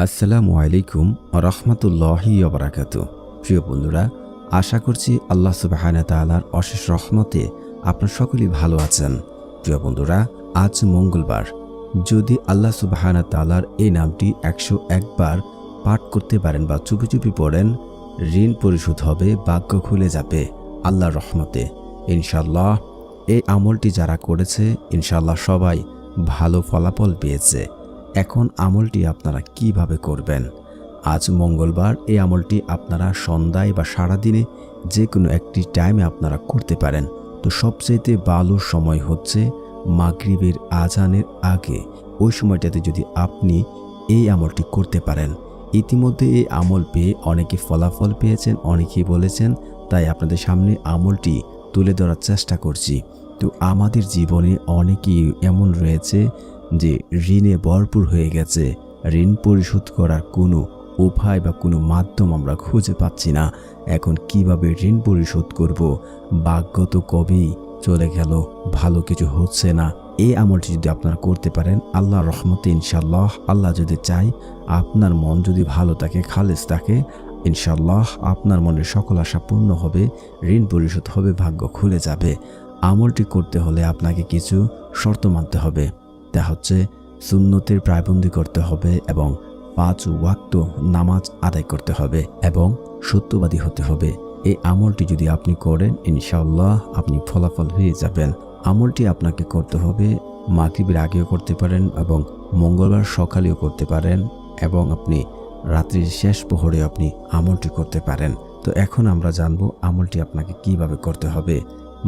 আসসালামু আলাইকুম রহমতুল্লাহি অবরাকাত প্রিয় বন্ধুরা, আশা করছি আল্লাহ সুবাহানা তালার অশেষ রহমতে আপনার সকলেই ভালো আছেন। প্রিয় বন্ধুরা, আজ মঙ্গলবার। যদি আল্লাহ সুবাহানা তালার এই নামটি একশো একবার পাঠ করতে পারেন বা চুপি চুপি পড়েন, ঋণ পরিশোধ হবে, ভাগ্য খুলে যাবে আল্লাহর রহমতে। ইনশাল্লাহ এই আমলটি যারা করেছে ইনশাল্লাহ সবাই ভালো ফলাফল পেয়েছে। এখন আমলটি আপনারা কীভাবে করবেন? আজ মঙ্গলবার, এই আমলটি আপনারা সন্ধ্যায় বা সারাদিনে যে কোনো একটি টাইমে আপনারা করতে পারেন। তো সবচেয়েতে ভালো সময় হচ্ছে মাগরিবের আজানের আগে। ওই সময়টাতে যদি আপনি এই আমলটি করতে পারেন। ইতিমধ্যে এই আমল পেয়ে অনেকে ফলাফল পেয়েছেন, অনেকেই বলেছেন, তাই আপনাদের সামনে আমলটি তুলে ধরার চেষ্টা করছি। তো আমাদের জীবনে অনেকেই এমন রয়েছে যে ঋণে ভরপুর হয়ে গেছে, ঋণ পরিশোধ করার কোনো উপায় বা কোনো মাধ্যম আমরা খুঁজে পাচ্ছি না। এখন কীভাবে ঋণ পরিশোধ করব? ভাগ্য তো কবেই চলে গেল, ভালো কিছু হচ্ছে না। এই আমলটি যদি আপনারা করতে পারেন আল্লাহ রহমতে ইনশাল্লাহ আল্লাহ যদি চাই আপনার মন যদি ভালো থাকে, খালেজ থাকে ইনশাল্লাহ আপনার মনের সকল আশা পূর্ণ হবে, ঋণ পরিশোধ হবে, ভাগ্য খুলে যাবে। আমলটি করতে হলে আপনাকে কিছু শর্ত মানতে হবে। তা হচ্ছে সুন্নতের প্রায়বন্দি করতে হবে এবং পাঁচ ওয়াক্ত নামাজ আদায় করতে হবে এবং সত্যবাদী হতে হবে। এই আমলটি যদি আপনি করেন, ইনশাআল্লাহ আপনি ফলাফল হয়ে যাবেন। আমলটি আপনাকে করতে হবে, মাগরিবের আগেও করতে পারেন এবং মঙ্গলবার সকালেও করতে পারেন এবং আপনি রাত্রির শেষ প্রহরে আপনি আমলটি করতে পারেন। তো এখন আমরা জানব আমলটি আপনাকে কীভাবে করতে হবে।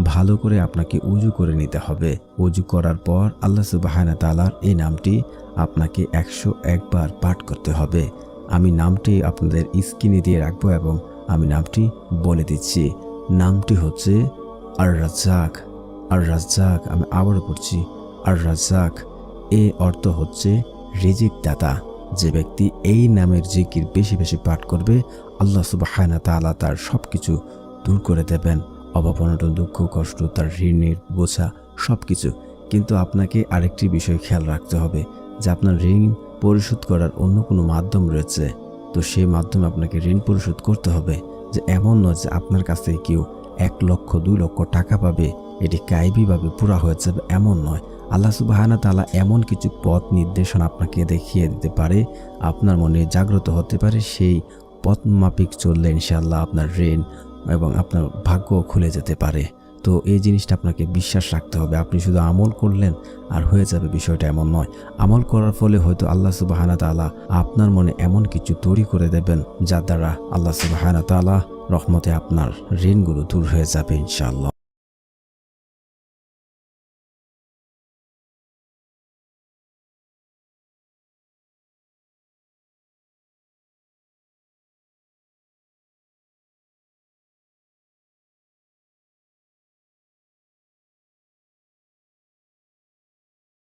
ভালো করে আপনাকে উজু করে নিতে হবে। উজু করার পর আল্লাহ সুবাহানা তালার এই নামটি আপনাকে একশো একবার পাঠ করতে হবে। আমি নামটি আপনাদের স্ক্রিনে দিয়ে রাখব এবং আমি নামটি বলে দিচ্ছি। নামটি হচ্ছে আর রাজ্জাক আর রাজ্জাক আমি আবারও পড়ছি আর রাজ্জাক এ অর্থ হচ্ছে রিজিক দাতা যে ব্যক্তি এই নামের জিকির বেশি বেশি পাঠ করবে, আল্লাহ সুবাহানা তালা তার সব কিছু দূর করে দেবেন। অভাব অনটন দুঃখ, কষ্ট, তার ঋণের বোঝা সব কিছু কিন্তু আপনাকে আরেকটি বিষয় খেয়াল রাখতে হবে, যে আপনার ঋণ পরিশোধ করার অন্য কোনো মাধ্যম রয়েছে। তো সেই মাধ্যমে আপনাকে ঋণ পরিশোধ করতে হবে, যে এমন নয় যে আপনার কাছ থেকে কেউ এক লক্ষ, দুই লক্ষ টাকা পাবে, এটি কাইবিভাবে পুরা হয়ে যাবে, এমন নয়। আল্লাহ সুবাহানা তালা এমন কিছু পথ নির্দেশনা আপনাকে দেখিয়ে দিতে পারে, আপনার মনে জাগ্রত হতে পারে, সেই পথ মাফিক চললে ইনশাল্লাহ আপনার ঋণ এবং আপনার ভাগ্য খুলে যেতে পারে। তো এই জিনিসটা আপনাকে বিশ্বাস রাখতে হবে। আপনি শুধু আমল করলেন আর হয়ে যাবে বিষয়টা এমন নয়। আমল করার ফলে হয়তো আল্লাহ সুবাহানা তালা আপনার মনে এমন কিছু তৈরি করে দেবেন, যার দ্বারা আল্লাহ সুবাহানা তালা রহমতে আপনার ঋণগুলো দূর হয়ে যাবে ইনশাআল্লাহ।